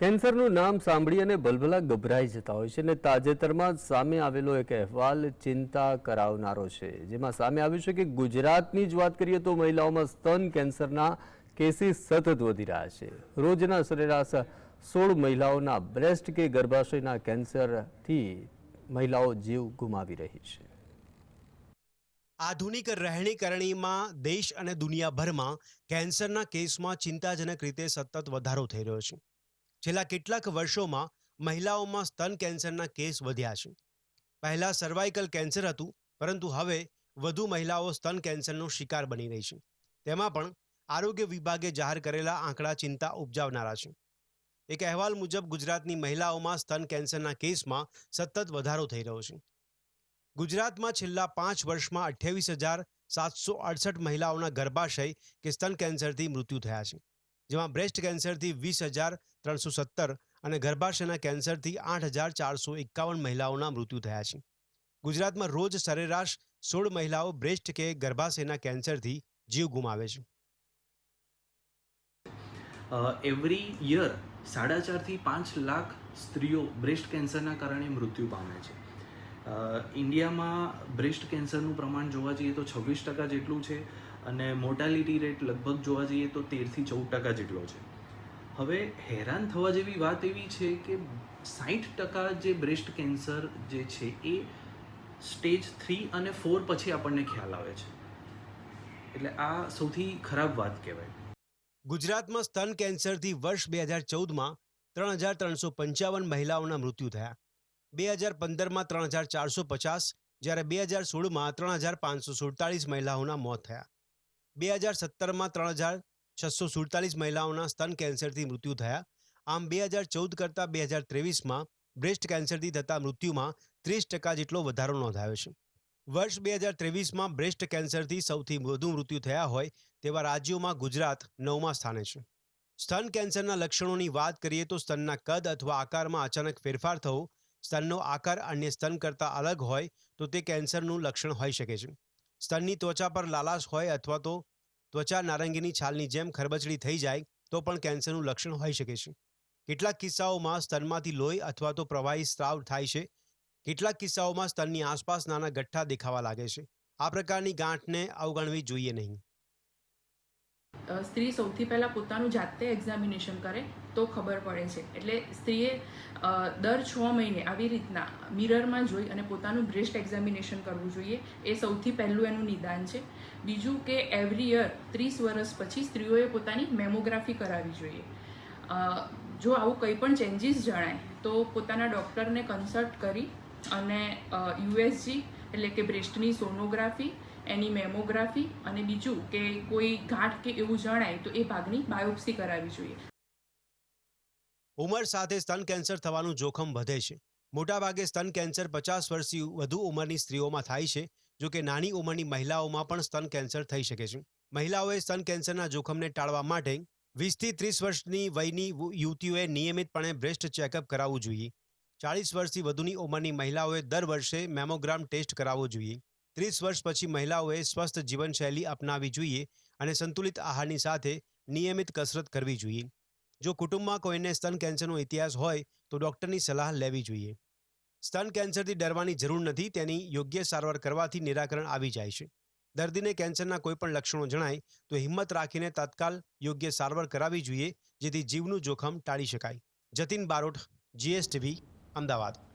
કેન્સરનું નામ સાંભળી અને ભલભલા ગભરાઈ જતા હોય છે અને તાજેતરમાં સામે આવેલો એક અહેવાલ ચિંતા કરાવનારો છે, જેમાં સામે આવ્યું છે કે ગુજરાતની જ વાત કરીએ તો મહિલાઓમાં સ્તન કેન્સરના કેસીસ સતત વધી રહ્યા છે. રોજના સરેરાશ સોળ મહિલાઓના બ્રેસ્ટ કે ગર્ભાશયના કેન્સરથી મહિલાઓ જીવ ગુમાવી રહી છે. આધુનિક રહેણીકરણીમાં દેશ અને દુનિયાભરમાં કેન્સરના કેસમાં ચિંતાજનક રીતે સતત વધારો થઈ રહ્યો છે. છેલ્લા કેટલાક વર્ષોમાં મહિલાઓમાં સ્તન કેન્સરના કેસ વધ્યા છે. પહેલા સર્વાઇકલ કેન્સર હતું, પરંતુ હવે વધુ મહિલાઓ સ્તન કેન્સરનો શિકાર બની રહી છે. તેમાં પણ આરોગ્ય વિભાગે જાહેર કરેલા આંકડા ચિંતા ઉપજાવનારા છે. એક અહેવાલ મુજબ ગુજરાતની મહિલાઓમાં સ્તન કેન્સરના કેસમાં સતત વધારો થઈ રહ્યો છે. ગુજરાતમાં છેલ્લા પાંચ વર્ષમાં અઠ્યાવીસ હજાર સાતસો અડસઠ મહિલાઓના ગર્ભાશય કે સ્તન કેન્સરથી મૃત્યુ થયા છે, જેમાં બ્રેસ્ટ કેન્સરથી વીસ હજાર ત્રણસો સત્તર અને ગર્ભાશયના કેન્સરથી આઠ હજાર ચારસો એકાવન મહિલાઓના મૃત્યુ થયા છે. ગુજરાતમાં રોજ સરેરાશ સોળ મહિલાઓ બ્રેસ્ટ કે ગર્ભાશયના કેન્સરથી જીવ ગુમાવે છે. એવરી યર સાડા ચારથી પાંચ લાખ સ્ત્રીઓ બ્રેસ્ટ કેન્સરના કારણે મૃત્યુ પામે છે. ઇન્ડિયામાં બ્રેસ્ટ કેન્સરનું પ્રમાણ જોવા જઈએ તો છવ્વીસ ટકા જેટલું છે અને મોર્ટાલિટી રેટ લગભગ જોવા જઈએ તો તેરથી ચૌદ ટકા જેટલો છે. હવે હેરાન થવા જેવી વાત એવી છે કે સાઠ ટકા જે બ્રેસ્ટ કેન્સર જે છે એ સ્ટેજ થ્રી અને ફોર પછી આપણને ખ્યાલ આવે છે. એટલે આ સૌથી ખરાબ વાત કહેવાય. ગુજરાતમાં સ્તન કેન્સરથી વર્ષ બે હજાર ચૌદમાં ત્રણ હજાર ત્રણસો પંચાવન મહિલાઓના મૃત્યુ થયા. બે હજાર પંદરમાં ત્રણ હજાર ચારસો પચાસ, જ્યારે બે હજાર સોળમાં ત્રણ હજાર પાંચસો સુડતાલીસ મહિલાઓના મોત થયા. બે હજાર સત્તરમાં ત્રણ હજાર છસો સુડતાલીસ મહિલાઓના સ્તન કેન્સરથી મૃત્યુ થયા. આમ બે હજાર ચૌદ કરતાં બે હજાર ત્રેવીસમાં બ્રેસ્ટ કેન્સરથી થતા મૃત્યુમાં ત્રીસ ટકા જેટલો વધારો નોંધાયો છે. વર્ષ બે હજાર ત્રેવીસમાં બ્રેસ્ટ કેન્સરથી સૌથી વધુ મૃત્યુ થયા હોય તેવા રાજ્યોમાં ગુજરાત નવમા સ્થાને છે. સ્તન કેન્સરના લક્ષણોની વાત કરીએ તો સ્તનના કદ અથવા આકારમાં અચાનક ફેરફાર થવો, સ્તનનો આકાર અન્ય સ્તન કરતાં અલગ હોય તો તે કેન્સરનું લક્ષણ હોઈ શકે છે. સ્તનની ત્વચા પર લાલાશ હોય અથવા તો ત્વચા નારંગીની છાલની જેમ ખરબચડી થઈ જાય, તો પણ કેન્સરનું લક્ષણ હોઈ શકે છે. કેટલાક કિસ્સાઓમાં સ્તનમાંથી લોહી અથવા તો પ્રવાહી સ્ત્રાવ થાય છે. કેટલાક કિસ્સાઓમાં સ્તનની આસપાસ નાના ગઠ્ઠા દેખાવા લાગે છે. આ પ્રકારની ગાંઠને અવગણવી જોઈએ નહીં. સ્ત્રી સૌથી પહેલાં પોતાનું જાતે એક્ઝામિનેશન કરે તો ખબર પડે છે. એટલે સ્ત્રીએ દર છ મહિને આવી રીતના મિરરમાં જોઈ અને પોતાનું બ્રેસ્ટ એક્ઝામિનેશન કરવું જોઈએ. એ સૌથી પહેલું એનું નિદાન છે. બીજું કે એવરી યર ત્રીસ વર્ષ પછી સ્ત્રીઓએ પોતાની મેમોગ્રાફી કરાવવી જોઈએ. જો આવું કંઈ પણ ચેન્જીસ જણાય, તો પોતાના ડૉક્ટરને કન્સલ્ટ કરી અને યુએસજી એટલે કે બ્રેસ્ટની સોનોગ્રાફી એની મેમોગ્રાફી અને બીજું કે કોઈ ગાંઠ કે એવું જણાય તો એ ભાગની બાયોપ્સી કરાવવી જોઈએ. ઉંમર સાથે સ્તન કેન્સર થવાનું જોખમ વધે છે. મોટાભાગે સ્તન કેન્સર પચાસ વર્ષથી વધુ ઉંમરની સ્ત્રીઓમાં થાય છે, જો કે નાની ઉંમરની મહિલાઓમાં પણ સ્તન કેન્સર થઈ શકે છે. મહિલાઓએ સ્તન કેન્સરના જોખમને ટાળવા માટે વીસથી ત્રીસ વર્ષની વયની યુવતીઓએ નિયમિતપણે બ્રેસ્ટ ચેકઅપ કરાવવું જોઈએ. ચાળીસ વર્ષથી વધુની ઉંમરની મહિલાઓએ દર વર્ષે મેમોગ્રામ ટેસ્ટ કરાવવો જોઈએ. ત્રીસ વર્ષ પછી મહિલાઓએ સ્વસ્થ જીવનશૈલી અપનાવવી જોઈએ અને સંતુલિત આહારની સાથે નિયમિત કસરત કરવી જોઈએ. જો કુટુંબમાં કોઈને સ્તન કેન્સરનો ઇતિહાસ હોય, તો ડૉક્ટરની સલાહ લેવી જોઈએ. સ્તન કેન્સરથી ડરવાની જરૂર નથી, તેની યોગ્ય સારવાર કરવાથી નિરાકરણ આવી જાય છે. દર્દીને કેન્સરના કોઈપણ લક્ષણો જણાય, તો હિંમત રાખીને તત્કાલ યોગ્ય સારવાર કરાવવી જોઈએ, જેથી જીવનું જોખમ ટાળી શકાય. જતીન બારોટ, જીએસટીવી, અમદાવાદ.